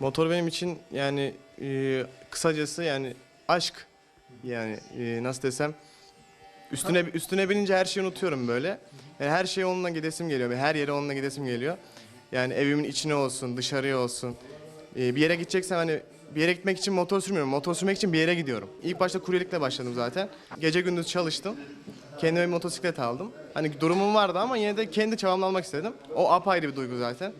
Motor benim için yani e, kısacası yani aşk yani e, nasıl desem üstüne üstüne binince her şeyi unutuyorum böyle. Yani her şey onunla gidesim geliyor. Her yere onunla gidesim geliyor. Yani evimin içine olsun, dışarıya olsun. E, bir yere gideceksem hani bir yere gitmek için motor sürmüyorum. Motor sürmek için bir yere gidiyorum. İlk başta kuryelikle başladım zaten. Gece gündüz çalıştım. Kendime bir motosiklet aldım. Hani durumum vardı ama yine de kendi çabamla almak istedim. O apayrı bir duygu zaten.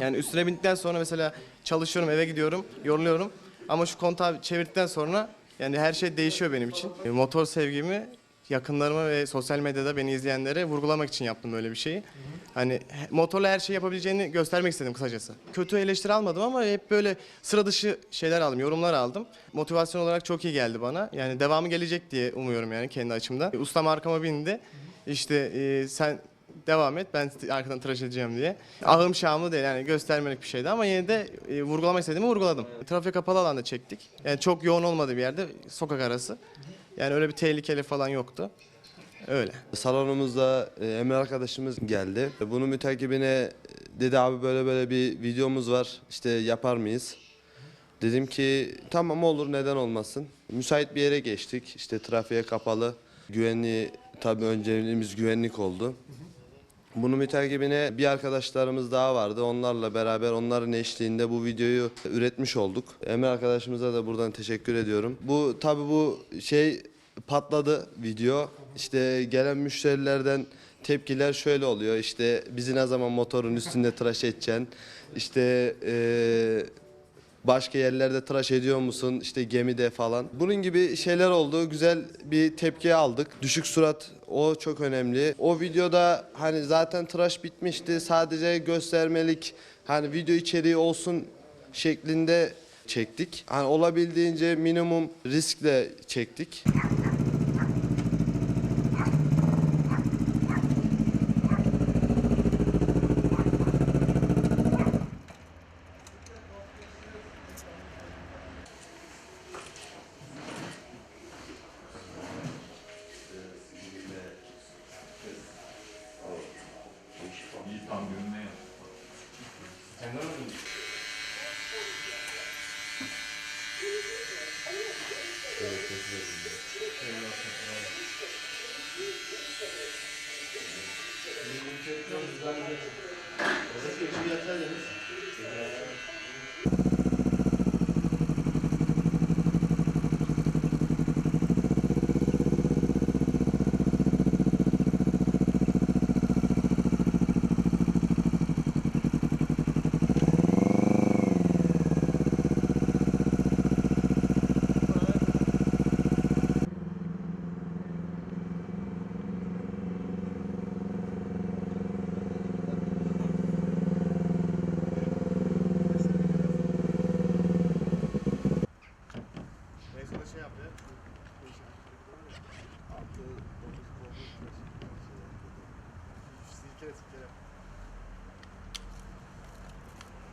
Yani üstüne bindikten sonra mesela çalışıyorum, eve gidiyorum, yoruluyorum. Ama şu kontağı çevirdikten sonra yani her şey değişiyor benim için. E, Motor sevgimi yakınlarıma ve sosyal medyada beni izleyenlere vurgulamak için yaptım böyle bir şeyi. Hani motorla her şey yapabileceğini göstermek istedim kısacası. Kötü eleştiri almadım ama hep böyle sıra dışı şeyler aldım, yorumlar aldım. Motivasyon olarak çok iyi geldi bana. Yani devamı gelecek diye umuyorum yani kendi açımdan. E, Ustam arkama bindi. İşte e, sen devam et ben arkadan tıraş edeceğim diye. Ahım şahımlı değil yani göstermelik bir şeydi ama yine de e, vurgulamak istediğimi vurguladım. Trafik kapalı alanda çektik. Yani çok yoğun olmadığı bir yerde sokak arası. Yani öyle bir tehlikeli falan yoktu. Öyle. Salonumuzda e, Emre arkadaşımız geldi. Bunun mütakibine e, dedi abi böyle böyle bir videomuz var işte yapar mıyız? Dedim ki tamam olur neden olmasın. Müsait bir yere geçtik işte trafiğe kapalı. Güvenliği tabii önceliğimiz güvenlik oldu. Bunun mütakibine bir arkadaşlarımız daha vardı. Onlarla beraber onların eşliğinde bu videoyu üretmiş olduk. Emre arkadaşımıza da buradan teşekkür ediyorum. Bu tabii bu şey patladı video. İşte gelen müşterilerden tepkiler şöyle oluyor. İşte bizi ne zaman motorun üstünde tıraş edeceksin? İşte eee Başka yerlerde tıraş ediyor musun? İşte gemide falan. Bunun gibi şeyler oldu. Güzel bir tepki aldık. Düşük surat o çok önemli. O videoda hani zaten tıraş bitmişti. Sadece göstermelik hani video içeriği olsun şeklinde çektik. Hani olabildiğince minimum riskle çektik. En